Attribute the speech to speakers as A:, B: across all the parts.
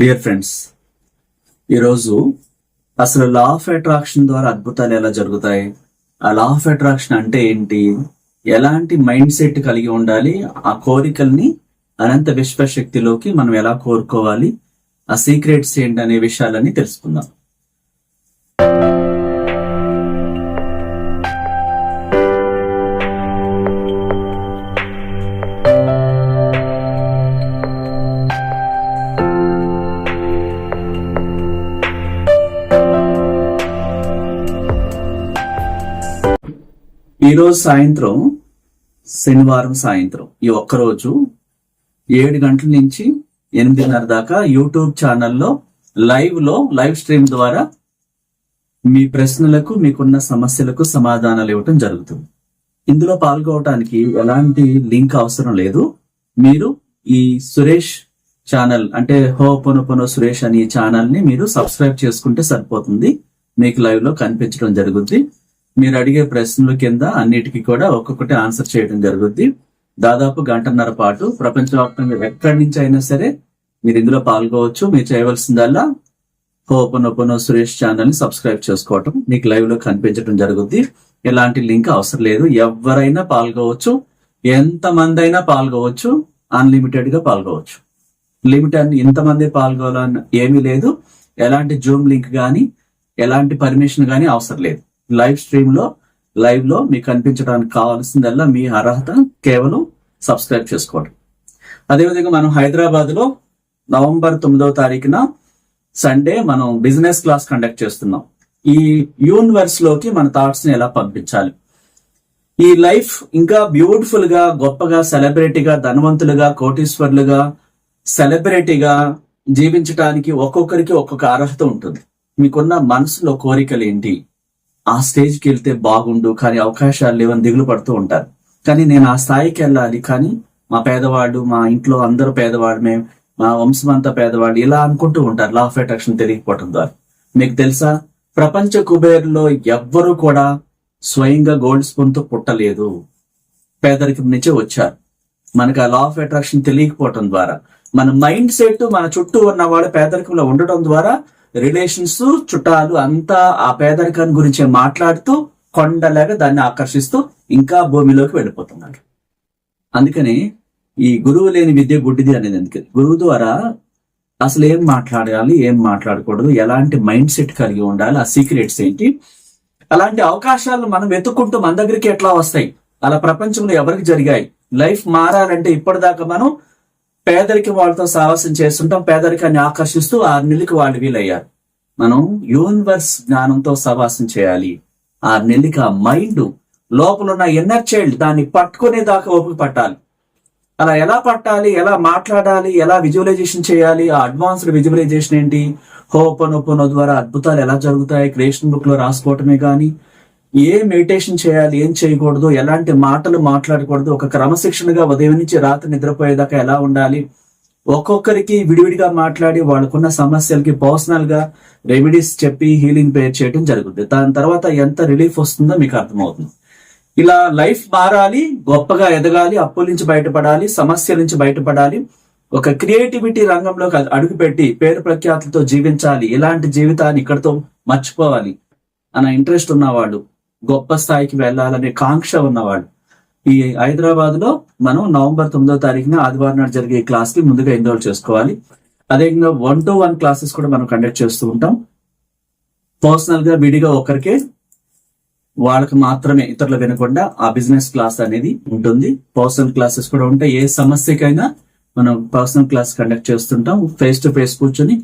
A: Dear friends ఈరోజు అసలు లా of attraction ద్వారా అద్భుతాలు ఎలా జరుగుతాయి? ఆ లా ఆఫ్ అట్రాక్షన్ అంటే ఏంటి? ఎలాంటి మైండ్ సెట్ కలిగి ఉండాలి? ఆ కోరికల్ని అనంత విశ్వశక్తిలోకి మనం ఎలా కోరుకోవాలి? ఆ సీక్రెట్స్ ఏంటి అనే విషయాలన్నీ తెలుసుకుందాం. ఈరోజు సాయంత్రం శనివారం సాయంత్రం ఈ ఒక్కరోజు ఏడు గంటల నుంచి ఎనిమిదిన్నర దాకా యూట్యూబ్ ఛానల్లో లైవ్లో లైవ్ స్ట్రీమ్ ద్వారా మీ ప్రశ్నలకు మీకున్న సమస్యలకు సమాధానాలు ఇవ్వటం జరుగుతుంది. ఇందులో పాల్గొవటానికి ఎలాంటి లింక్ అవసరం లేదు. మీరు ఈ సురేష్ ఛానల్ అంటే హో పొను సురేష్ అనే ఛానల్ని మీరు సబ్స్క్రైబ్ చేసుకుంటే సరిపోతుంది. మీకు లైవ్లో కనిపించడం జరుగుతుంది మీరు అడిగే ప్రశ్నల కింద అన్నిటికీ కూడా ఒక్కొక్కటి ఆన్సర్ చేయడం జరుగుద్ది. దాదాపు గంటన్నర పాటు ప్రపంచవ్యాప్తంగా ఎక్కడి నుంచి అయినా సరే మీరు ఇందులో పాల్గొవచ్చు. మీరు చేయవలసిందల్లా ఓపెన్ ఓపెన్ సురేష్ ఛానల్ని సబ్స్క్రైబ్ చేసుకోవటం. మీకు లైవ్లో కనిపించడం జరుగుద్ది. ఎలాంటి లింక్ అవసరం లేదు. ఎవరైనా పాల్గొవచ్చు. ఎంత మంది అయినా పాల్గొవచ్చు. అన్లిమిటెడ్గా పాల్గొవచ్చు. లిమిట్ అని ఇంతమంది పాల్గొనాలని ఏమీ లేదు. ఎలాంటి జూమ్ లింక్ కానీ ఎలాంటి పర్మిషన్ కానీ అవసరం లేదు. లైవ్ స్ట్రీమ్లో లైవ్లో మీకు కనిపించడానికి కావాల్సిందల్లా మీ అర్హత కేవలం సబ్స్క్రైబ్ చేసుకోవడం. అదేవిధంగా మనం హైదరాబాద్లో నవంబర్ తొమ్మిదవ తారీఖున సండే మనం బిజినెస్ క్లాస్ కండక్ట్ చేస్తున్నాం. ఈ యూనివర్స్లోకి మన థాట్స్ని ఎలా పంపించాలి? ఈ లైఫ్ ఇంకా బ్యూటిఫుల్గా గొప్పగా సెలబ్రిటీగా ధనవంతులుగా కోటీశ్వర్లుగా సెలబ్రిటీగా జీవించడానికి ఒక్కొక్కరికి ఒక్కొక్క అర్హత ఉంటుంది. మీకున్న మనసులో కోరికలు ఏంటి? ఆ స్టేజ్కి వెళ్తే బాగుండు కానీ అవకాశాలు లేవని దిగులు పడుతూ ఉంటారు. కానీ నేను ఆ స్థాయికి వెళ్ళాలి కానీ మా పేదవాళ్ళు మా ఇంట్లో అందరూ పేదవాళ్ళమే మా వంశం అంతా పేదవాళ్ళు ఇలా అనుకుంటూ ఉంటారు. లా ఆఫ్ అట్రాక్షన్ తెలియకపోవడం ద్వారా. మీకు తెలుసా? ప్రపంచ కుబేరులో ఎవ్వరూ కూడా స్వయంగా గోల్డ్ స్పూన్తో పుట్టలేదు. పేదరికం నుంచే వచ్చారు. మనకు ఆ లా ఆఫ్ అట్రాక్షన్ తెలియకపోవటం ద్వారా. మన మైండ్ సెట్ మన చుట్టూ ఉన్న వాళ్ళు పేదరికంలో ఉండటం ద్వారా రిలేషన్స్ చుట్టాలు అంతా ఆ పేదరికాన్ని గురించి మాట్లాడుతూ కొండలాగా దాన్ని ఆకర్షిస్తూ ఇంకా భూమిలోకి వెళ్ళిపోతున్నారు. అందుకని ఈ గురువు లేని విద్య గుడ్డిది అనేది అందుకని గురువు ద్వారా అసలు ఏం మాట్లాడాలి ఏం మాట్లాడకూడదు ఎలాంటి మైండ్ సెట్ కలిగి ఉండాలి ఆ సీక్రెట్స్ ఏంటి? అలాంటి అవకాశాలు మనం వెతుక్కుంటూ మన దగ్గరికి ఎట్లా వస్తాయి? అలా ప్రపంచంలో ఎవరికి జరిగాయి? లైఫ్ మారాలంటే ఇప్పటిదాకా మనం పేదరికం వాళ్ళతో సాహసం చేస్తుంటాం పేదరికాన్ని ఆకర్షిస్తూ ఆ నెలకి వాళ్ళు వీలయ్యారు. మనం యూనివర్స్ జ్ఞానంతో సహవాసం చేయాలి. ఆ నెల్లిక మైండ్ లోపల ఉన్న ఎన్నర్ చైల్డ్ దాన్ని పట్టుకునే దాకా ఓపిక పట్టాలి. అలా ఎలా పట్టాలి ఎలా మాట్లాడాలి ఎలా విజువలైజేషన్ చేయాలి ఆ అడ్వాన్స్డ్ విజువలైజేషన్ ఏంటి? హోపనోపనో ద్వారా అద్భుతాలు ఎలా జరుగుతాయి? క్రియేషన్ బుక్లో రాసుకోవటమే కానీ ఏ మెడిటేషన్ చేయాలి ఏం చేయకూడదు ఎలాంటి మాటలు మాట్లాడకూడదు ఒక క్రమశిక్షణగా ఉదయం నుంచి రాత్రి నిద్రపోయేదాకా ఎలా ఉండాలి? ఒక్కొక్కరికి విడివిడిగా మాట్లాడి వాళ్ళకున్న సమస్యలకి పర్సనల్గా రెమెడీస్ చెప్పి హీలింగ్ పేర్ చేయడం జరుగుతుంది దాని తర్వాత ఎంత రిలీఫ్ వస్తుందో మీకు అర్థమవుతుంది. ఇలా లైఫ్ మారాలి గొప్పగా ఎదగాలి అప్పుల నుంచి బయటపడాలి సమస్యల నుంచి బయటపడాలి ఒక క్రియేటివిటీ రంగంలో అడుగుపెట్టి పేరు ప్రఖ్యాతులతో జీవించాలి ఇలాంటి జీవితాన్ని ఇక్కడతో మర్చిపోవాలి అన్న ఇంట్రెస్ట్ ఉన్నవాళ్ళు గొప్ప స్థాయికి వెళ్ళాలనే కాంక్ష ఉన్నవాడు ఈ హైదరాబాద్లో మనం నవంబర్ తొమ్మిదో తారీఖున ఆదివారం నాడు జరిగే క్లాస్కి ముందుగా ఎన్రోల్ చేసుకోవాలి. అదేవిధంగా వన్ టు వన్ క్లాసెస్ కూడా మనం కండక్ట్ చేస్తూ ఉంటాం. పర్సనల్గా విడిగా ఒకరికే వాళ్ళకి మాత్రమే ఇతరులు వినకుండా ఆ బిజినెస్ క్లాస్ అనేది ఉంటుంది. పర్సనల్ క్లాసెస్ కూడా ఉంటాయి. ఏ సమస్యకైనా మనం పర్సనల్ క్లాస్ కండక్ట్ చేస్తుంటాం. ఫేస్ టు ఫేస్ కూర్చొని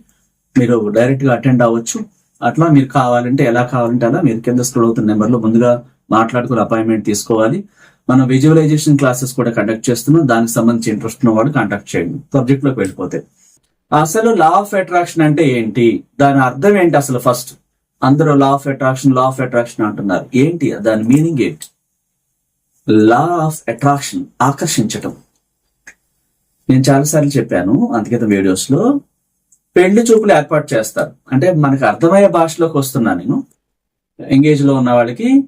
A: మీరు డైరెక్ట్గా అటెండ్ అవ్వచ్చు. అట్లా మీరు కావాలంటే ఎలా కావాలంటే అలా మీరు కింద స్క్రోల్ అవుతున్న నెంబర్లో ముందుగా మాట్లాడుకుని అపాయింట్మెంట్ తీసుకోవాలి. మనం విజువలైజేషన్ క్లాసెస్ కూడా కండక్ట్ చేస్తున్నాం. దానికి సంబంధించి ఇంట్రెస్ట్ ఉన్న వాళ్ళు కాంటాక్ట్ చేయండి. సబ్జెక్ట్లోకి వెళ్ళిపోతే. అసలు లా ఆఫ్ అట్రాక్షన్ అంటే ఏంటి? దాని అర్థం ఏంటి అసలు ఫస్ట్ అందరూ law of attraction law of attraction అంటున్నారు. ఏంటి? దాని మీనింగ్ ఏంటి? లా ఆఫ్ అట్రాక్షన్ ఆకర్షించటం. నేను చాలాసార్లు చెప్పాను అందుకే వీడియోస్లో పెళ్ళి చూపులు ఏర్పాటు చేస్తారు. అంటే మనకు అర్థమయ్యే భాషలోకి వస్తున్నా నేను. ఎంగేజ్లో ఉన్న వాళ్ళకి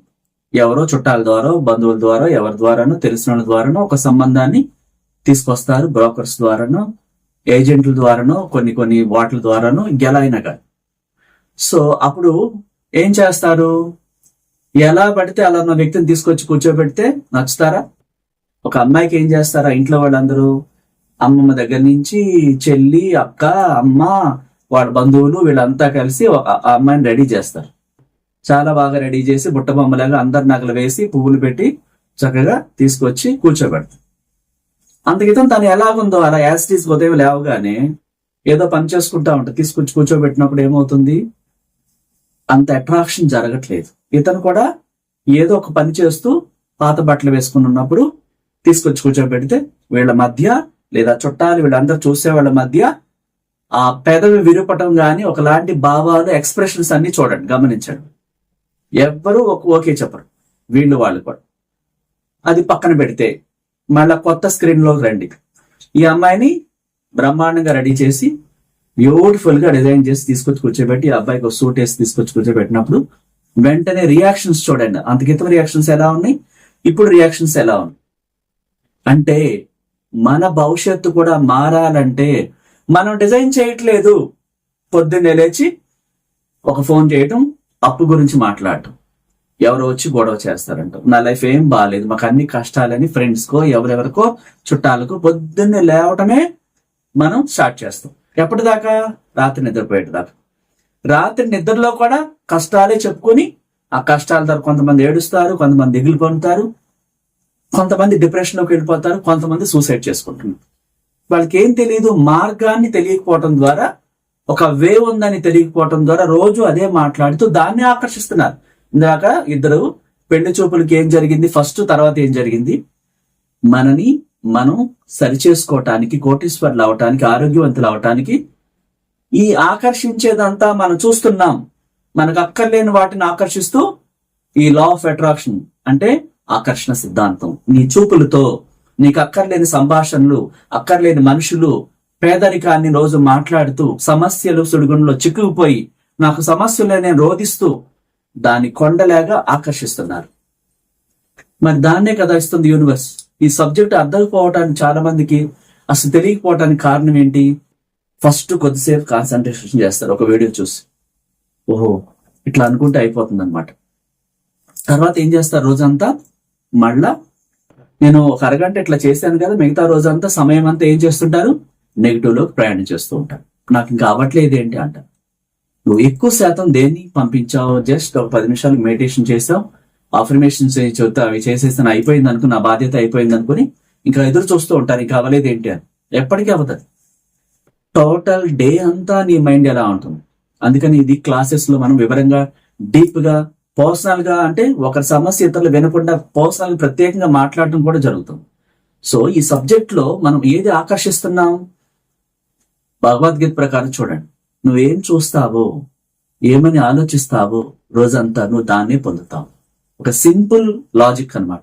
A: ఎవరో చుట్టాల ద్వారా బంధువుల ద్వారా ఎవరి ద్వారానో తెలిసిన వాళ్ళ ద్వారానో ఒక సంబంధాన్ని తీసుకొస్తారు. బ్రోకర్స్ ద్వారానో ఏజెంట్ల ద్వారానో కొన్ని కొన్ని వాటిల ద్వారానో ఇంకెలా అయినా కానీ సో అప్పుడు ఏం చేస్తారు? ఎలా పడితే అలా ఉన్న వ్యక్తిని తీసుకొచ్చి కూర్చోబెడితే నచ్చుతారా? ఒక అమ్మాయికి ఏం చేస్తారా? ఇంట్లో వాళ్ళందరూ అమ్మమ్మ దగ్గర నుంచి చెల్లి అక్క అమ్మ వాళ్ళ బంధువులు వీళ్ళంతా కలిసి ఒక అమ్మాయిని రెడీ చేస్తారు. చాలా బాగా రెడీ చేసి బుట్ట బొమ్మలాగా అందరి నగలు వేసి పువ్వులు పెట్టి చక్కగా తీసుకొచ్చి కూర్చోబెడతారు. అందుకితం తను ఎలాగుందో అలా యాసిటీస్ ఉదయం లేవగానే ఏదో పని చేసుకుంటా ఉంటుంది తీసుకొచ్చి కూర్చోబెట్టినప్పుడు ఏమవుతుంది? అంత అట్రాక్షన్ జరగట్లేదు. ఇతను కూడా ఏదో ఒక పని చేస్తూ పాత బట్టలు వేసుకుని ఉన్నప్పుడు తీసుకొచ్చి కూర్చోబెడితే వీళ్ళ మధ్య లేదా చుట్టాలు వీళ్ళందరూ చూసే వాళ్ళ మధ్య ఆ పెదవి విరుపటం గాని ఒకలాంటి భావాలు ఎక్స్ప్రెషన్స్ అన్ని చూడండి గమనించండి. ఎవ్వరూ ఒక ఓకే చెప్పరు. వీళ్ళు వాళ్ళు కూడా. అది పక్కన పెడితే మళ్ళా కొత్త స్క్రీన్లో రండి. ఈ అమ్మాయిని బ్రహ్మాండంగా రెడీ చేసి బ్యూటిఫుల్గా డిజైన్ చేసి తీసుకొచ్చి కూర్చోబెట్టి ఈ అబ్బాయికి ఒక సూట్ వేసి తీసుకొచ్చి కూర్చోబెట్టినప్పుడు వెంటనే రియాక్షన్స్ చూడండి. అంత రియాక్షన్స్ ఎలా ఉన్నాయి? ఇప్పుడు రియాక్షన్స్ ఎలా ఉన్నాయి? అంటే మన భవిష్యత్తు కూడా మారాలంటే మనం డిజైన్ చేయట్లేదు. పొద్దున్నే లేచి ఒక ఫోన్ చేయటం అప్పు గురించి మాట్లాడటం. ఎవరో వచ్చి గొడవ చేస్తారంట. నా లైఫ్ ఏం బాగాలేదు మాకు అన్ని కష్టాలని ఫ్రెండ్స్కో ఎవరెవరికో చుట్టాలకు పొద్దున్నే లేవటమే మనం స్టార్ట్ చేస్తాం. ఎప్పటిదాకా? రాత్రి నిద్రపోయేదాకా రాత్రి నిద్రలో కూడా కష్టాలే చెప్పుకొని ఆ కష్టాల ద్వారా కొంతమంది ఏడుస్తారు కొంతమంది దిగులు పొందుతారు. కొంతమంది డిప్రెషన్లోకి వెళ్ళిపోతారు కొంతమంది సూసైడ్ చేసుకుంటున్నారు. వాళ్ళకి ఏం తెలియదు మార్గాన్ని తెలియకపోవటం ద్వారా ఒక వే ఉందని తెలియకపోవటం ద్వారా రోజు అదే మాట్లాడుతూ దాన్ని ఆకర్షిస్తున్నారు. ఇందాక ఇద్దరు పెళ్ళి చూపులకి ఏం జరిగింది ఫస్ట్ తర్వాత ఏం జరిగింది? మనని మనం సరిచేసుకోవటానికి కోటీశ్వర్లు అవటానికి ఆరోగ్యవంతులు అవటానికి ఈ ఆకర్షించేదంతా మనం చూస్తున్నాం. మనకు అక్కర్లేని వాటిని ఆకర్షిస్తూ ఈ లా ఆఫ్ అట్రాక్షన్ అంటే ఆకర్షణ సిద్ధాంతం. నీ చూపులతో నీకు అక్కర్లేని సంభాషణలు అక్కర్లేని మనుషులు పేదరికాన్ని రోజు మాట్లాడుతూ సమస్యలు సుడిగుండంలో చిక్కుకుపోయి నాకు సమస్యలే రోధిస్తూ దాని కొండలాగా ఆకర్షిస్తున్నారు. మరి దాన్నే కదా ఇస్తుంది యూనివర్స్. ఈ సబ్జెక్ట్ అర్థం పోవటానికి చాలా మందికి అసలు తెలియకపోవటానికి కారణం ఏంటి? ఫస్ట్ కొద్దిసేపు కాన్సన్ట్రేషన్ చేస్తారు ఒక వీడియో చూసి. ఓహో ఇట్లా అనుకుంటే అయిపోతుంది అనమాట తర్వాత ఏం చేస్తారు రోజంతా? మళ్ళా నేను ఒక అరగంట ఇట్లా చేశాను కదా మిగతా రోజంతా సమయం అంతా ఏం చేస్తుంటారు? నెగిటివ్లోకి ప్రయాణం చేస్తూ ఉంటారు. నాకు ఇంకా అవ్వట్లేదు ఏంటి అంట. నువ్వు ఎక్కువ శాతం దేన్ని పంపించావు? జస్ట్ ఒక పది నిమిషాలు మెడిటేషన్ చేసావు. అఫర్మేషన్స్ చెబుతా అవి చేసేస్తాను అయిపోయింది అనుకుని నా బాధ్యత అయిపోయింది అనుకుని ఇంకా ఎదురు చూస్తూ ఉంటారు. ఇంకా అవ్వలేదు ఏంటి అని. ఎప్పటికీ అవ్వదు. టోటల్ డే అంతా నీ మైండ్ ఎలా ఉంటుంది? అందుకని ఇది క్లాసెస్లో మనం వివరంగా డీప్గా పర్సనల్గా అంటే ఒకరి సమస్య ఇతరులు వినకుండా పర్సనల్ ప్రత్యేకంగా మాట్లాడడం కూడా జరుగుతుంది. సో ఈ సబ్జెక్ట్లో మనం ఏది ఆకర్షిస్తున్నాం? భగవద్గీత ప్రకారం చూడండి. నువ్వేం చూస్తావో ఏమని ఆలోచిస్తావో రోజంతా నువ్వు దాన్నే పొందుతావు. ఒక సింపుల్ లాజిక్ అన్నమాట.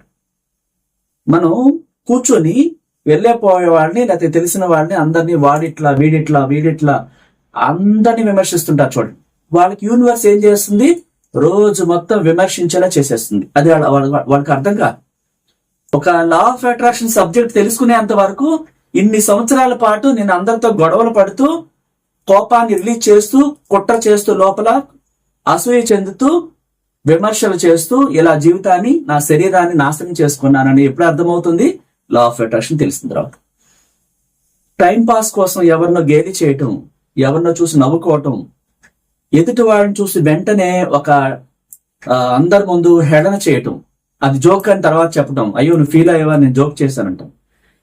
A: మనం కూర్చొని వెళ్ళేపోయే వాళ్ళని లేకపోతే తెలిసిన వాళ్ళని అందరినీ వాడిట్లా వీడిట్లా వీడిట్లా అందరినీ విమర్శిస్తుంటారు చూడండి. వాళ్ళకి యూనివర్స్ ఏం చేస్తుంది? రోజు మొత్తం విమర్శించేలా చేసేస్తుంది. అది వాళ్ళకి అర్థం కాదు. ఒక లా ఆఫ్ అట్రాక్షన్ సబ్జెక్ట్ తెలుసుకునేంత వరకు ఇన్ని సంవత్సరాల పాటు నేను అందరితో గొడవలు పడుతూ కోపాన్ని రిలీజ్ చేస్తూ కుట్ర చేస్తూ లోపల అసూయ చెందుతూ విమర్శలు చేస్తూ ఇలా జీవితాన్ని నా శరీరాన్ని నాశనం చేసుకున్నానని ఎప్పుడు అర్థమవుతుంది? లా ఆఫ్ అట్రాక్షన్ తెలిసిన తర్వాత. టైం పాస్ కోసం ఎవరినో గేలి చేయటం ఎవరినో చూసి నవ్వుకోవటం ఎదుటి వాడిని చూసి వెంటనే ఒక అందరి ముందు హేళన చేయటం. అది జోక్ అని తర్వాత చెప్పడం అయ్యో నువ్వు ఫీల్ అయ్యేవా? నేను జోక్ చేశానంట.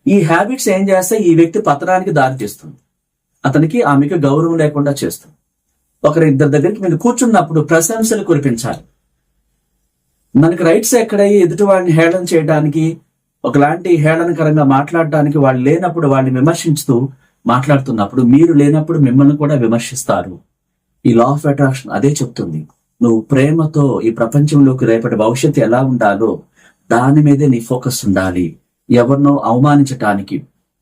A: ఈ హ్యాబిట్స్ ఏం చేస్తే ఈ వ్యక్తి పతనానికి దారి తీస్తుంది. అతనికి ఆమెకు గౌరవం లేకుండా చేస్తుంది. ఒకరి ఇద్దరి దగ్గరికి మీరు కూర్చున్నప్పుడు ప్రశంసలు కురిపించాలి. మనకి రైట్స్ ఎక్కడయ్యి ఎదుటి వాడిని హేళన చేయడానికి ఒకలాంటి హేళనకరంగా మాట్లాడడానికి వాళ్ళు లేనప్పుడు వాళ్ళని విమర్శించుతూ మాట్లాడుతున్నప్పుడు మీరు లేనప్పుడు మిమ్మల్ని కూడా విమర్శిస్తారు. ఈ లా ఆఫ్ అట్రాక్షన్ అదే చెప్తుంది. నువ్వు ప్రేమతో ఈ ప్రపంచంలోకి రేపటి భవిష్యత్తు ఎలా ఉండాలో దాని మీదే నీ ఫోకస్ ఉండాలి. ఎవరినో అవమానించటానికి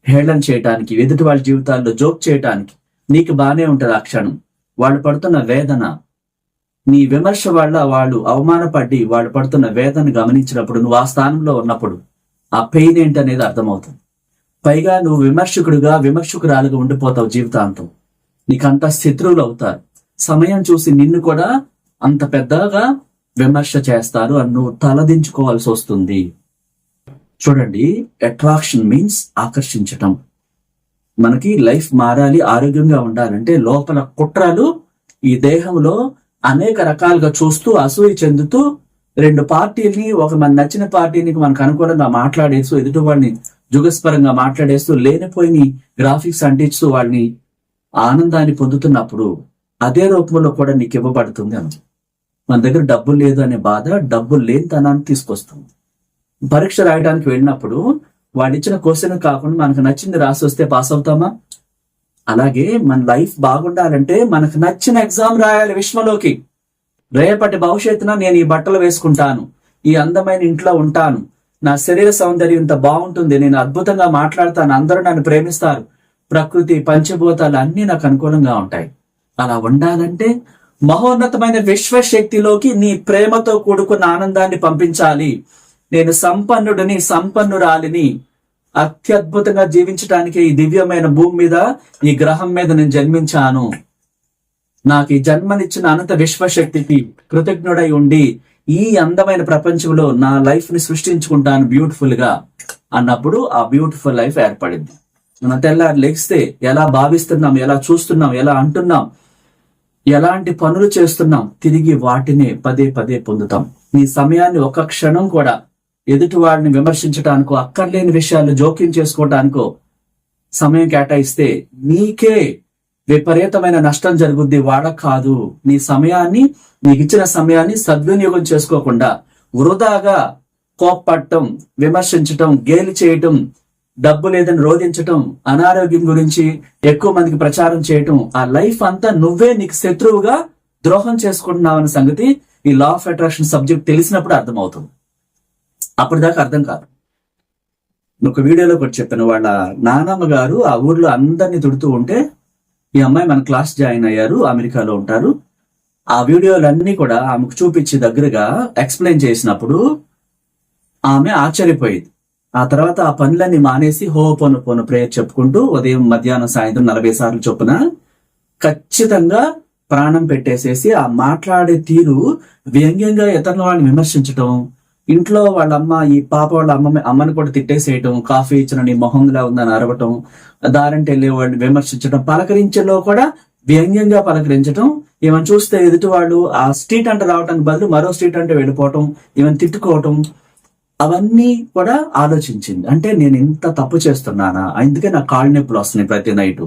A: హేళన చేయటానికి ఎదుటి వాళ్ళ జీవితాల్లో జోక్ చేయటానికి నీకు బాగానే ఉంటది ఆ క్షణం. వాళ్ళు పడుతున్న వేదన నీ విమర్శ వల్ల వాళ్ళు అవమానపడి వాళ్ళు పడుతున్న వేదన గమనించినప్పుడు నువ్వు ఆ స్థానంలో ఉన్నప్పుడు ఆ పెయిన్ ఏంటనేది అర్థమవుతుంది. పైగా నువ్వు విమర్శకుడుగా విమర్శకురాలుగా ఉండిపోతావు జీవితాంతం. నీకంతా శత్రువులు అవుతారు. సమయం చూసి నిన్ను కూడా అంత పెద్దగా విమర్శ చేస్తారు అని నువ్వు తలదించుకోవాల్సి వస్తుంది. చూడండి అట్రాక్షన్ మీన్స్ ఆకర్షించటం. మనకి లైఫ్ మారాలి ఆరోగ్యంగా ఉండాలంటే లోపల కుట్రలు ఈ దేహంలో అనేక రకాలుగా చూస్తూ అసూయ చెందుతూ రెండు పార్టీల్ని ఒక మన నచ్చిన పార్టీని మనకు అనుకూలంగా మాట్లాడేస్తూ ఎదుటి జుగస్పరంగా మాట్లాడేస్తూ లేనిపోయిన గ్రాఫిక్స్ అంటిస్తూ వాళ్ళని ఆనందాన్ని పొందుతున్నప్పుడు అదే రూపంలో కూడా నీకు ఇవ్వబడుతుంది అని. మన దగ్గర డబ్బులు లేదు అనే బాధ డబ్బులు లేనితనాన్ని తీసుకొస్తుంది. పరీక్ష రాయడానికి వెళ్ళినప్పుడు వాడు ఇచ్చిన క్వశ్చన్ కాకుండా మనకు నచ్చింది రాసి వస్తే పాస్ అవుతామా? అలాగే మన లైఫ్ బాగుండాలంటే మనకు నచ్చిన ఎగ్జామ్ రాయాలి విశ్వలోకి. రేపటి భవిష్యత్తున నేను ఈ బట్టలు వేసుకుంటాను ఈ అందమైన ఇంట్లో ఉంటాను. నా శరీర సౌందర్యం ఇంత బాగుంటుంది నేను అద్భుతంగా మాట్లాడతాను అందరూ నన్ను ప్రేమిస్తారు. ప్రకృతి పంచభూతాలు అన్నీ నాకు అనుకూలంగా ఉంటాయి. అలా ఉండాలంటే మహోన్నతమైన విశ్వశక్తిలోకి నీ ప్రేమతో కూడుకున్న ఆనందాన్ని పంపించాలి. నేను సంపన్నుడిని సంపన్నురాలిని అత్యద్భుతంగా జీవించడానికి ఈ దివ్యమైన భూమి మీద ఈ గ్రహం మీద నేను జన్మించాను. నాకు ఈ జన్మనిచ్చిన అనంత విశ్వశక్తికి కృతజ్ఞుడై ఉండి ఈ అందమైన ప్రపంచంలో నా లైఫ్ని సృష్టించుకుంటాను బ్యూటిఫుల్గా అన్నప్పుడు ఆ బ్యూటిఫుల్ లైఫ్ ఏర్పడింది. మన తెల్లారి లెగిస్తే ఎలా భావిస్తున్నాం ఎలా చూస్తున్నాం ఎలా అంటున్నాం ఎలాంటి పనులు చేస్తున్నాం తిరిగి వాటినే పదే పదే పొందుతాం. నీ సమయాన్ని ఒక క్షణం కూడా ఎదుటి వాడిని విమర్శించడానికో అక్కర్లేని విషయాలు జోక్యం చేసుకోవడానికో సమయం కేటాయిస్తే నీకే విపరీతమైన నష్టం జరుగుద్ది. వాడ కాదు. నీ సమయాన్ని నీకు ఇచ్చిన సమయాన్ని సద్వినియోగం చేసుకోకుండా వృధాగా కోప్పట్టం విమర్శించటం గేలి చేయటం డబ్బు లేదని రోధించటం అనారోగ్యం గురించి ఎక్కువ మందికి ప్రచారం చేయటం ఆ లైఫ్ అంతా నువ్వే నీకు శత్రువుగా ద్రోహం చేసుకుంటున్నావు అనే సంగతి ఈ లా ఆఫ్ అట్రాక్షన్ సబ్జెక్ట్ తెలిసినప్పుడు అర్థమవుతుంది. అప్పటిదాకా అర్థం కాదు. ఒక వీడియోలో కూడా చెప్పాను వాళ్ళ నానమ్మ గారు ఆ ఊర్లో అందరినీ తిడుతూ ఉంటే ఈ అమ్మాయి మన క్లాస్ జాయిన్ అయ్యారు అమెరికాలో ఉంటారు. ఆ వీడియోలన్నీ కూడా ఆమెకు చూపించి దగ్గరగా ఎక్స్ప్లెయిన్ చేసినప్పుడు ఆమె ఆశ్చర్యపోయింది. ఆ తర్వాత ఆ పనులన్నీ మానేసి హో పొను పొను ప్రేయర్ చెప్పుకుంటూ ఉదయం మధ్యాహ్నం సాయంత్రం నలభై సార్లు చొప్పున ఖచ్చితంగా ప్రాణం పెట్టేసేసి ఆ మాట్లాడే తీరు వ్యంగ్యంగా ఇతరుల వాళ్ళని విమర్శించటం ఇంట్లో వాళ్ళ అమ్మ ఈ పాప వాళ్ళ అమ్మ అమ్మని కూడా తిట్టేసేయటం కాఫీ ఇచ్చిన నీ మొహంలా ఉందని అరవటం దారంటే వెళ్ళే వాళ్ళని విమర్శించడం పలకరించేలో కూడా వ్యంగ్యంగా పలకరించడం ఈమెను చూస్తే ఎదుటి వాళ్ళు ఆ స్ట్రీట్ అంటే రావడానికి బదులు మరో స్ట్రీట్ అంటే వెళ్ళిపోవటం ఈమెను తిట్టుకోవటం అవన్నీ కూడా ఆలోచించింది. అంటే నేను ఇంత తప్పు చేస్తున్నానా? అందుకే నాకు కాళ్ళు నొప్పులు వస్తున్నాయి ప్రతి నైట్.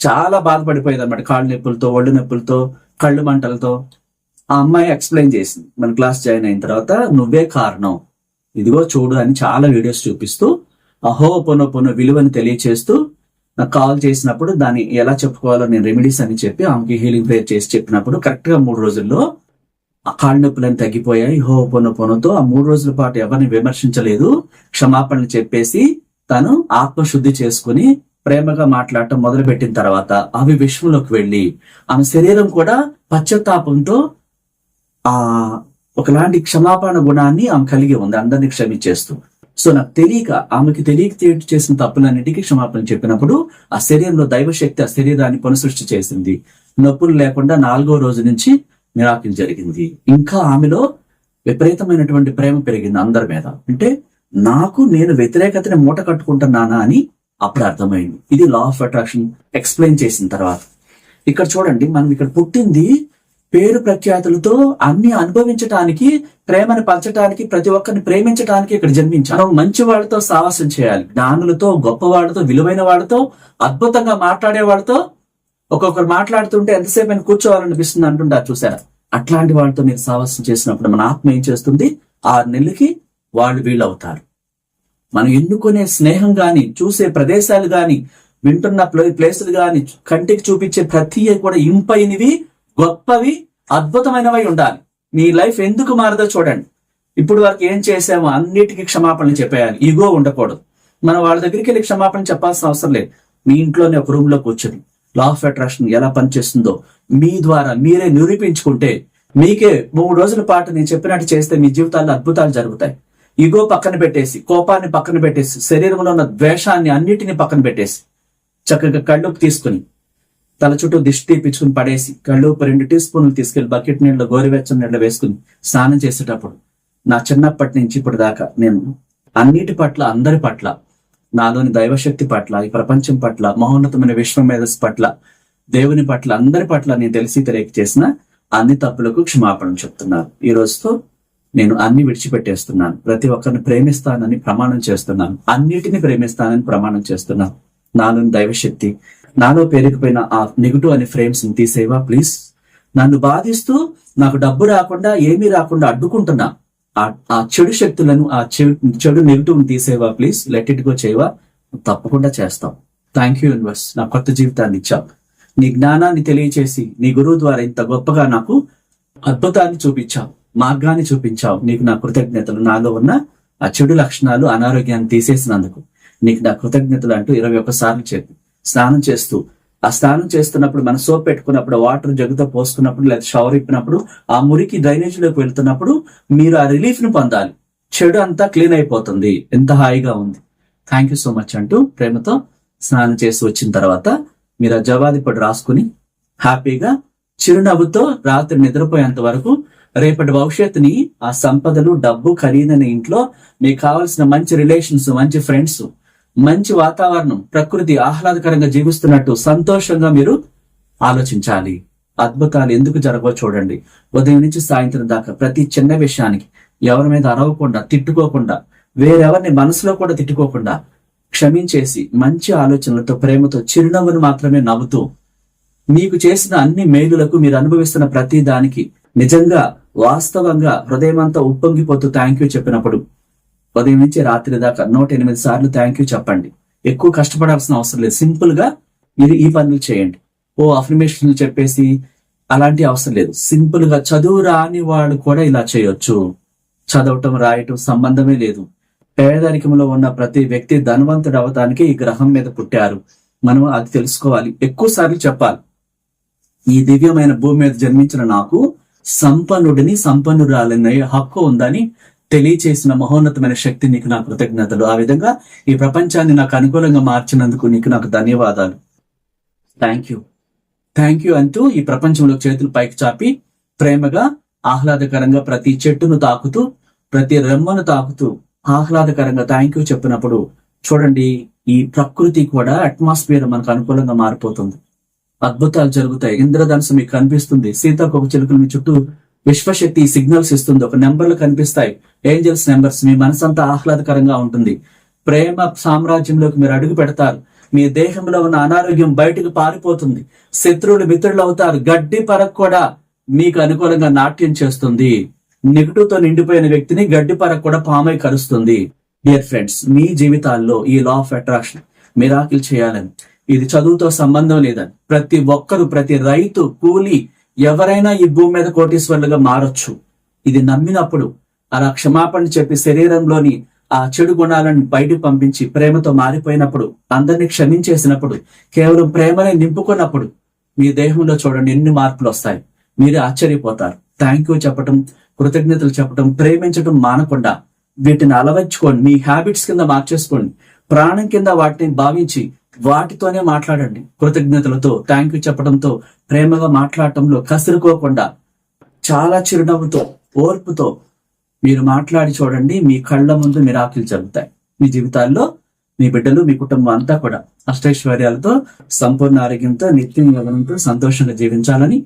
A: చాలా బాధపడిపోయేది అనమాట కాళ్ళు నొప్పులతో ఒళ్ళు నొప్పులతో కళ్ళు మంటలతో. ఆ అమ్మాయి ఎక్స్ప్లెయిన్ చేసింది. మన క్లాస్ జాయిన్ అయిన తర్వాత నువ్వే కారణం. ఇదిగో చూడు అని చాలా వీడియోస్ చూపిస్తూ అహో పొనో పొనో విలువని తెలియచేస్తూ నాకు కాల్ చేసినప్పుడు దాన్ని ఎలా చెప్పుకోవాలో నేను రెమెడీస్ అని చెప్పి ఆమెకి హీలింగ్ ప్రేయర్ చేసి చెప్పినప్పుడు కరెక్ట్గా మూడు రోజుల్లో కాళ్ళ నొప్పులని తగ్గిపోయాయి. హో పొన ఆ మూడు రోజుల పాటు ఎవరిని విమర్శించలేదు. క్షమాపణలు చెప్పేసి తను ఆత్మశుద్ధి చేసుకుని ప్రేమగా మాట్లాడటం మొదలుపెట్టిన తర్వాత అవి విశ్వంలోకి వెళ్ళి ఆమె శరీరం కూడా పశ్చాత్తాపంతో ఆ ఒకలాంటి క్షమాపణ గుణాన్ని ఆమె కలిగి ఉంది అందరినీ క్షమించేస్తూ. సో నాకు తెలియక ఆమెకి తెలియక చేసిన తప్పులన్నిటికీ క్షమాపణ చెప్పినప్పుడు ఆ శరీరంలో దైవశక్తి ఆ శరీరాన్ని పునసృష్టి చేసింది. నొప్పులు లేకుండా నాలుగో రోజు నుంచి మిరాకిల్ జరిగింది. ఇంకా ఆమెలో విపరీతమైనటువంటి ప్రేమ పెరిగింది అందరి మీద. అంటే నాకు నేను వ్యతిరేకతని మూట కట్టుకుంటున్నానా అని అప్పుడు అర్థమైంది ఇది లా ఆఫ్ అట్రాక్షన్ ఎక్స్ప్లెయిన్ చేసిన తర్వాత. ఇక్కడ చూడండి మనం ఇక్కడ పుట్టింది పేరు ప్రఖ్యాతులతో అన్ని అనుభవించటానికి ప్రేమను పంచటానికి ప్రతి ఒక్కరిని ప్రేమించటానికి ఇక్కడ జన్మించాం మనం మంచి వాళ్ళతో సాహసం చేయాలి. జ్ఞానులతో గొప్ప వాళ్ళతో విలువైన వాళ్ళతో అద్భుతంగా మాట్లాడే వాళ్ళతో ఒక్కొక్కరు మాట్లాడుతుంటే ఎంతసేపు ఆయన కూర్చోవాలనిపిస్తుంది అంటుంటారు చూసారా? అట్లాంటి వాళ్ళతో మీరు సావాసం చేసినప్పుడు మన ఆత్మ ఏం చేస్తుంది? ఆరు నెలలకి వాళ్ళు వీళ్ళు అవుతారు మనం ఎన్నుకునే స్నేహం గాని చూసే ప్రదేశాలు గాని వింటున్న ప్లేసులు గాని కంటికి చూపించే ప్రతి కూడా ఇంపైనవి గొప్పవి అద్భుతమైనవి ఉండాలి. మీ లైఫ్ ఎందుకు మారదో చూడండి. ఇప్పుడు వరకు ఏం చేసామో అన్నిటికీ క్షమాపణలు చెప్పేయాలి. ఈగో ఉండకూడదు. మనం వాళ్ళ దగ్గరికి వెళ్ళి క్షమాపణ చెప్పాల్సిన అవసరం లేదు. మీ ఇంట్లోనే ఒక రూమ్లో కూర్చొని లా ఆఫ్ అట్రాక్షన్ ఎలా పనిచేస్తుందో మీ ద్వారా మీరే నిరూపించుకుంటే మీకే మూడు రోజుల పాటు నేను చెప్పినట్టు చేస్తే మీ జీవితాల్లో అద్భుతాలు జరుగుతాయి. ఇగో పక్కన పెట్టేసి కోపాన్ని పక్కన పెట్టేసి శరీరంలో ఉన్న ద్వేషాన్ని అన్నిటిని పక్కన పెట్టేసి చక్కగా కళ్ళుపు తీసుకుని తల చుట్టూ దిష్టి పిచ్చుకుని పడేసి కళ్ళుపు రెండు టీ స్పూన్లు తీసుకెళ్ళి బకెట్ నీళ్ళు గోరువెచ్చని నీళ్ళు వేసుకుని స్నానం చేసేటప్పుడు నా చిన్నప్పటి నుంచి ఇప్పుడు దాకా నేను అన్నిటి పట్ల అందరి పట్ల నాలోని దైవశక్తి పట్ల ఈ ప్రపంచం పట్ల మహోన్నతమైన విశ్వ మేధస్సు పట్ల దేవుని పట్ల అందరి పట్ల నేను తెలిసి తెలియక చేసిన అన్ని తప్పులకు క్షమాపణ చెప్తున్నాను. ఈ రోజుతో నేను అన్ని విడిచిపెట్టేస్తున్నాను. ప్రతి ఒక్కరిని ప్రేమిస్తానని ప్రమాణం చేస్తున్నాను. అన్నిటిని ప్రేమిస్తానని ప్రమాణం చేస్తున్నాను. నాలోని దైవశక్తి నాలో పేరుకుపోయిన ఆ నెగిటివ్ అనే ఫ్రేమ్స్ తీసేవా? ప్లీజ్. నన్ను బాధిస్తూ నాకు డబ్బు రాకుండా ఏమీ రాకుండా అడ్డుకుంటున్నా. ఆ- చెడు శక్తులను ఆ చెడు చెడు నెగిటివ్ తీసేవా ప్లీజ్ లెట్ ఇట్ గో చేయవా? తప్పకుండా చేస్తాం. థ్యాంక్ యూ యూనివర్స్ నా కొత్త జీవితాన్ని ఇచ్చావు. నీ జ్ఞానాన్ని తెలియచేసి నీ గురువు ద్వారా ఇంత గొప్పగా నాకు అద్భుతాన్ని చూపించావు మార్గాన్ని చూపించావు. నీకు నా కృతజ్ఞతలు. నాలో ఉన్న ఆ చెడు లక్షణాలు అనారోగ్యాన్ని తీసేసినందుకు నీకు నా కృతజ్ఞతలు అంటూ ఇరవై ఒక్కసార్లు చెప్పి స్నానం చేస్తూ ఆ స్నానం చేస్తున్నప్పుడు మన సోప్ పెట్టుకున్నప్పుడు వాటర్ జగ్గుతో పోసుకున్నప్పుడు లేదా షవర్ ఇప్పినప్పుడు ఆ మురికి డ్రైనేజ్లోకి వెళ్తున్నప్పుడు మీరు ఆ రిలీఫ్ను పొందాలి. చెడు అంతా క్లీన్ అయిపోతుంది. ఎంత హాయిగా ఉంది. థ్యాంక్ యూ సో మచ్ అంటూ ప్రేమతో స్నానం చేసి వచ్చిన తర్వాత మీరు ఆ జవాది పొడి రాసుకుని హ్యాపీగా చిరునవ్వుతో రాత్రి నిద్రపోయేంత వరకు రేపటి భవిష్యత్తుని ఆ సంపదలు డబ్బు ఖరీదైన ఇంట్లో మీకు కావాల్సిన మంచి రిలేషన్స్ మంచి ఫ్రెండ్స్ మంచి వాతావరణం ప్రకృతి ఆహ్లాదకరంగా జీవిస్తున్నట్టు సంతోషంగా మీరు ఆలోచించాలి. అద్భుతాలు ఎందుకు జరగవో చూడండి. ఉదయం నుంచి సాయంత్రం దాకా ప్రతి చిన్న విషయానికి ఎవరి మీద అరవకుండా తిట్టుకోకుండా వేరెవరిని మనసులో కూడా తిట్టుకోకుండా క్షమించేసి మంచి ఆలోచనలతో ప్రేమతో చిరునవ్వును మాత్రమే నవ్వుతూ మీకు చేసిన అన్ని మేలులకు మీరు అనుభవిస్తున్న ప్రతి దానికి నిజంగా వాస్తవంగా హృదయమంతా ఉప్పొంగిపోతూ థ్యాంక్ యూ చెప్పినప్పుడు ఉదయం నుంచి రాత్రి దాకా నూట ఎనిమిది సార్లు థ్యాంక్ యూ చెప్పండి. ఎక్కువ కష్టపడాల్సిన అవసరం లేదు. సింపుల్గా మీరు ఈ పనులు చేయండి. ఓ అఫర్మేషన్ చెప్పేసి అలాంటి అవసరం లేదు. సింపుల్గా చదువు రాని వాళ్ళు కూడా ఇలా చేయొచ్చు. చదవటం రాయటం సంబంధమే లేదు. పేదరికంలో ఉన్న ప్రతి వ్యక్తి ధనవంతుడు అవటానికి ఈ గ్రహం మీద పుట్టారు. మనం అది తెలుసుకోవాలి. ఎక్కువ సార్లు చెప్పాలి. ఈ దివ్యమైన భూమి మీద జన్మించిన నాకు సంపన్నుడిని సంపన్నురాలనే హక్కు ఉందని తెలియచేసిన మహోన్నతమైన శక్తి నీకు నా కృతజ్ఞతలు. ఆ విధంగా ఈ ప్రపంచాన్ని నాకు అనుకూలంగా మార్చినందుకు నీకు నాకు ధన్యవాదాలు. థ్యాంక్ యూ థ్యాంక్ యూ అంటూ ఈ ప్రపంచంలో చేతులు పైకి చాపి ప్రేమగా ఆహ్లాదకరంగా ప్రతి చెట్టును తాకుతూ ప్రతి రెమ్మను తాకుతూ ఆహ్లాదకరంగా థ్యాంక్ యూ చెప్పినప్పుడు చూడండి ఈ ప్రకృతి కూడా అట్మాస్ఫియర్ మనకు అనుకూలంగా మారిపోతుంది. అద్భుతాలు జరుగుతాయి. ఇంద్రధనుసు మీకు కనిపిస్తుంది. సీతాకోక చిలుకలు మీ చుట్టూ విశ్వశక్తి సిగ్నల్స్ ఇస్తుంది. ఒక నెంబర్లు కనిపిస్తాయి. ఏంజల్స్ నెంబర్స్ మీ మనసంతా ఆహ్లాదకరంగా ఉంటుంది. ప్రేమ సామ్రాజ్యంలోకి మీరు అడుగు పెడతారు. మీ దేహంలో ఉన్న అనారోగ్యం బయటకు పారిపోతుంది. శత్రువులు మిత్రులు అవుతారు. గడ్డి పరకు కూడా మీకు అనుకూలంగా నాట్యం చేస్తుంది. నెగిటివ్తో నిండిపోయిన వ్యక్తిని గడ్డి పరకు కూడా పామై కలుస్తుంది డియర్ ఫ్రెండ్స్ మీ జీవితాల్లో ఈ లా ఆఫ్ అట్రాక్షన్ మిరాకిల్ చేయాలని ఇది చదువుతో సంబంధం లేదని ప్రతి ఒక్కరు ప్రతి రైతు కూలి ఎవరైనా ఈ భూమి మీద కోటీశ్వరులుగా మారొచ్చు. ఇది నమ్మినప్పుడు అలా క్షమాపణ చెప్పి శరీరంలోని ఆ చెడు గుణాలను బయటకు పంపించి ప్రేమతో మారిపోయినప్పుడు అందరినీ క్షమించేసినప్పుడు కేవలం ప్రేమనే నింపుకున్నప్పుడు మీ దేహంలో చూడండి ఎన్ని మార్పులు వస్తాయి. మీరు ఆశ్చర్యపోతారు. థ్యాంక్ యూ చెప్పటం కృతజ్ఞతలు చెప్పటం ప్రేమించటం మానకుండా వీటిని అలవర్చుకోండి. మీ హ్యాబిట్స్ కింద మార్చేసుకోండి. ప్రాణం కింద వాటిని భావించి వాటితోనే మాట్లాడండి. కృతజ్ఞతలతో థ్యాంక్ యూ చెప్పడంతో ప్రేమగా మాట్లాడటంలో కసురుకోకుండా చాలా చిరునవ్వుతో ఓర్పుతో మీరు మాట్లాడి చూడండి మీ కళ్ళ ముందు మిరాకిల్ జరుగుతాయి. మీ జీవితాల్లో మీ బిడ్డలు మీ కుటుంబం అంతా కూడా అష్టైశ్వర్యాలతో సంపూర్ణ ఆరోగ్యంతో నిత్యం యోగంతో సంతోషంగా జీవించాలని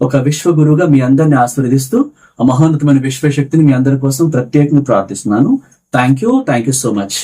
A: ఒక విశ్వ గురువుగా మీ అందరిని ఆశీర్వదిస్తూ ఆ మహోన్నతమైన విశ్వశక్తిని మీ అందరి కోసం ప్రత్యేకంగా ప్రార్థిస్తున్నాను. Thank you thank you so much